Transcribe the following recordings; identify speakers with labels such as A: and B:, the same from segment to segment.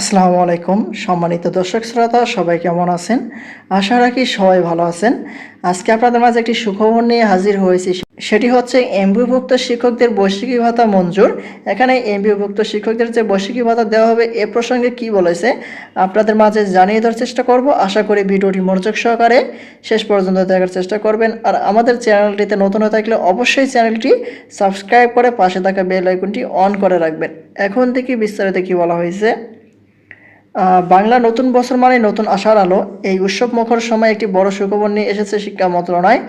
A: আসসালামু আলাইকুম সম্মানিত দর্শক শ্রোতা, সবাই কেমন আছেন? আশা রাখি সবাই ভালো আছেন। আজকে আপনাদের মাঝে একটি সুখবর নিয়ে হাজির হয়েছি। সেটি হচ্ছে এমবিভুক্ত শিক্ষকদের বৈশ্বিকী ভাতা মঞ্জুর। এখানে এমবিভুক্ত শিক্ষকদের যে বৈশ্বিকী ভাতা দেওয়া হবে, এ প্রসঙ্গে কি বলেছে, আপনাদের মাঝে জানিয়ে দেওয়ার চেষ্টা করব। আশা করি ভিডিওটি মনোযোগ সহকারে শেষ পর্যন্ত দেখার চেষ্টা করবেন। আর আমাদের চ্যানেলটিতে নতুন হয়ে থাকলে অবশ্যই চ্যানেলটি সাবস্ক্রাইব করে পাশে থাকা বেল আইকনটি অন করে রাখবেন। এখন থেকে বিস্তারিত কি বলা হয়েছে? বাংলা নতুন বছর মানে নতুন আশার আলো। এই উৎসব মুখর সময় একটি বড় সুখবর নিয়ে এসেছে শিক্ষা মন্ত্রণালয়।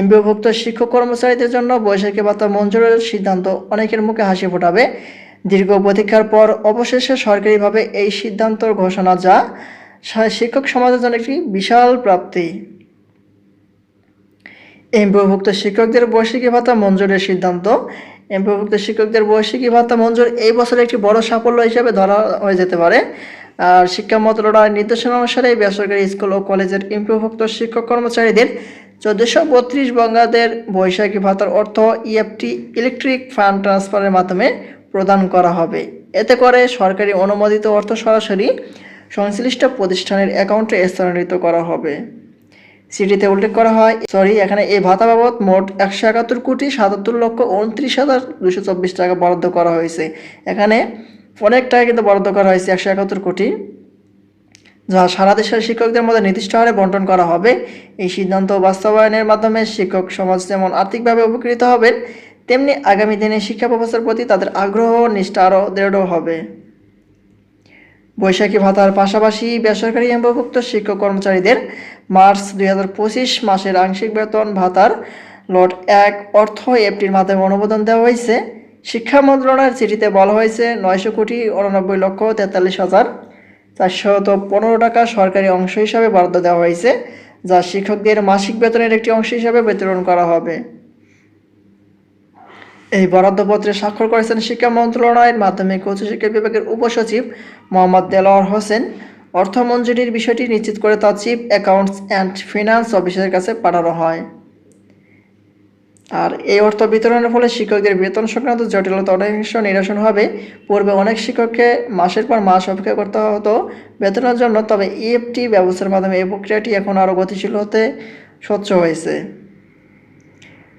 A: এমবিভুক্ত শিক্ষক কর্মচারীদের জন্য বৈশাখী ভাতা মঞ্জুরের সিদ্ধান্ত অনেকের মুখে হাসি ফোটাবে। দীর্ঘ প্রতীক্ষার পর অবশেষে সরকারিভাবে এই সিদ্ধান্তর ঘোষণা যা শিক্ষক সমাজের জন্য একটি বিশাল প্রাপ্তি। এমপিভুক্ত শিক্ষকদের বৈশ্বিকী ভাতা মঞ্জুরের সিদ্ধান্ত। এমপিভুক্ত শিক্ষকদের বৈশ্বিকী ভাতা মঞ্জুর এই বছর একটি বড় সাফল্য হিসেবে ধরা হয়ে যেতে পারে। আর শিক্ষা মন্ত্রণালয়ের নির্দেশনা অনুসারে বেসরকারি স্কুল ও কলেজের এমপিভুক্ত শিক্ষক কর্মচারীদের চোদ্দশো বত্রিশ বঙ্গাদের বৈশাখী ভাতার অর্থ ইএফটি ইলেকট্রিক ফান্ড ট্রান্সফারের মাধ্যমে প্রদান করা হবে। এতে করে সরকারি অনুমোদিত অর্থ সরাসরি সংশ্লিষ্ট প্রতিষ্ঠানের অ্যাকাউন্টে স্থানান্তরিত করা হবে। সিটিতে উল্লেখ করা হয়, সরি, এখানে এই ভাতা বাবদ মোট একশো একাত্তর কোটি সাতাত্তর লক্ষ উনত্রিশ হাজার দুশো চব্বিশ টাকা বরাদ্দ করা হয়েছে। এখানে অনেক টাকা কিন্তু বরাদ্দ করা হয়েছে, একশো একাত্তর কোটি, যা সারা দেশের শিক্ষকদের মধ্যে নির্দিষ্ট হারে বন্টন করা হবে। এই সিদ্ধান্ত বাস্তবায়নের মাধ্যমে শিক্ষক সমাজ যেমন আর্থিকভাবে উপকৃত হবেন, তেমনি আগামী দিনে শিক্ষা ব্যবস্থার প্রতি তাদের আগ্রহ নিষ্ঠা আরও দৃঢ় হবে। বৈশাখী ভাতার পাশাপাশি বেসরকারি এমভুক্ত শিক্ষক কর্মচারীদের মার্চ দুই হাজার পঁচিশ মাসের আংশিক বেতন ভাতার লট এক অর্থ এফটির মাধ্যমে অনুমোদন দেওয়া হয়েছে। শিক্ষা মন্ত্রণালয়ের চিঠিতে বলা হয়েছে, নয়শো কোটি উননব্বই লক্ষ তেতাল্লিশ হাজার চারশত পনেরো টাকা সরকারি অংশ হিসাবে বরাদ্দ দেওয়া হয়েছে, যা শিক্ষকদের মাসিক বেতনের একটি অংশ হিসাবে বিতরণ করা হবে। এই বরাদ্দপত্রে স্বাক্ষর করেছেন শিক্ষা মন্ত্রণালয়ের মাধ্যমিক উচ্চশিক্ষা বিভাগের উপসচিব মোহাম্মদ দেলোয়ার হোসেন। অর্থ মঞ্জুরির বিষয়টি নিশ্চিত করে তা চিফ অ্যাকাউন্টস অ্যান্ড ফিনান্স অফিসের কাছে পাঠানো হয়। আর এই অর্থ বিতরণের ফলে শিক্ষকদের বেতন সংক্রান্ত জটিলতা অনেকাংশ নিরসন হবে। পূর্বে অনেক শিক্ষককে মাসের পর মাস অপেক্ষা করতে হতো বেতনের জন্য, তবে ইএফটি ব্যবস্থার মাধ্যমে এই প্রক্রিয়াটি এখন আরও গতিশীল হতে স্বচ্ছ হয়েছে।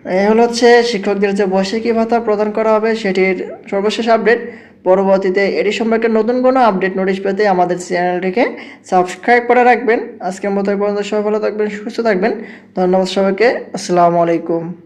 A: এই হলো হচ্ছে শিক্ষকদের যে বৈশাখী ভাতা প্রদান করা হবে, সেটির সর্বশেষ আপডেট। পরবর্তীতে এটি সম্পর্কে নতুন কোনো আপডেট নোটিশ পেতে আমাদের চ্যানেলটিকে সাবস্ক্রাইব করে রাখবেন। আজকের মতো পর্যন্ত সবাই ভালো থাকবেন, সুস্থ থাকবেন। ধন্যবাদ সবাইকে। আসসালামু আলাইকুম।